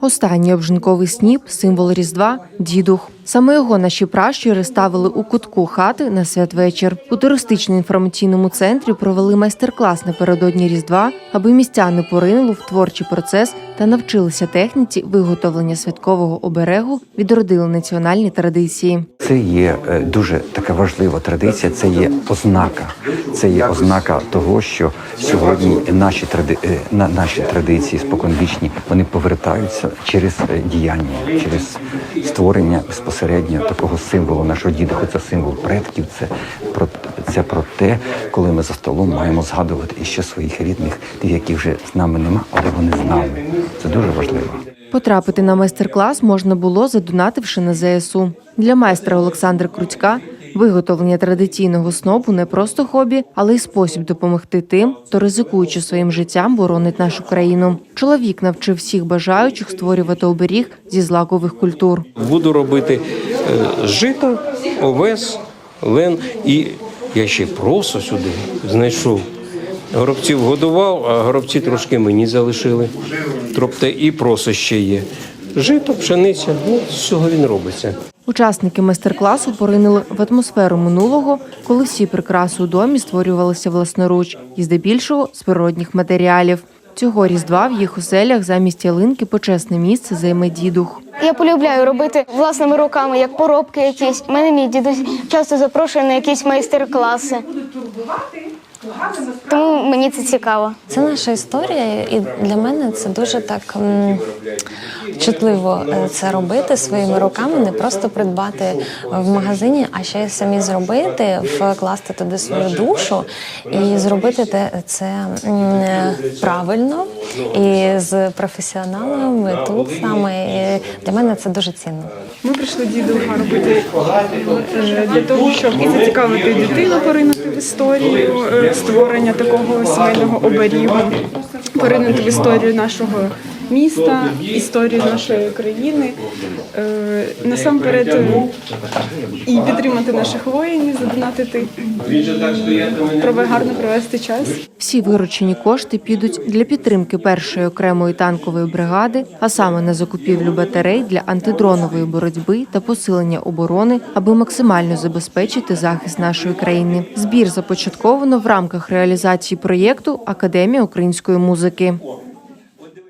Останній обжинковий сніп символ Різдва дідух. Саме його наші пращури ставили у кутку хати на святвечір. У туристично-інформаційному центрі провели майстер-клас напередодні Різдва, аби містяни поринули в творчий процес та навчилися техніці виготовлення святкового оберегу, відродили національні традиції. Це є е, дуже така важлива традиція. Це є ознака. Це є ознака того, що сьогодні наші тради... е, на- наші традиції споконвічні вони повертаються через е, діяння, через створення безпосередньо такого символу нашого дідуху. Це символ предків. Це про це про те, коли ми за столом маємо згадувати іще своїх рідних, тих, яких вже з нами нема, але вони з нами. Це дуже важливо. Потрапити на майстер-клас можна було, задонативши на ЗСУ. Для майстра Олександра Крутька виготовлення традиційного снопу не просто хобі, але й спосіб допомогти тим, хто ризикуючи своїм життям, боронить нашу країну. Чоловік навчив всіх бажаючих створювати оберіг зі злакових культур. Буду робити е, жито, овес, лен і я ще й просо сюди знайшов. Горобців годував, а горобці трошки мені залишили. Тобто і просо ще є. Жито, пшениця, ну з цього він робиться. Учасники майстер-класу поринули в атмосферу минулого, коли всі прикраси у домі створювалися власноруч і здебільшого з природних матеріалів. Цього різдва в їх оселях замість ялинки почесне місце займе дідух. Я полюбляю робити власними руками, як поробки якісь. Мене мій дідусь часто запрошує на якісь майстер-класи. Тому мені це цікаво. Це наша історія, і для мене це дуже так м, чутливо е, це робити своїми руками, не просто придбати в магазині, а ще й самі зробити, вкласти туди свою душу і зробити те це м, е, правильно і з професіоналами тут саме. І для мене це дуже цінно. Ми прийшли дідуха робити е, для того, щоб і зацікавити дитину, поринути в історію створення такого сімейного оберігу, поринути в історію нашого міста, історію нашої країни. Е, Насамперед е, і підтримати наших воїнів, задонатити і прове- гарно провести час. Всі виручені кошти підуть для підтримки першої окремої танкової бригади, а саме на закупівлю батарей для антидронової боротьби та посилення оборони, аби максимально забезпечити захист нашої країни. Збір започатковано в рамках реалізації проєкту Академія української музики.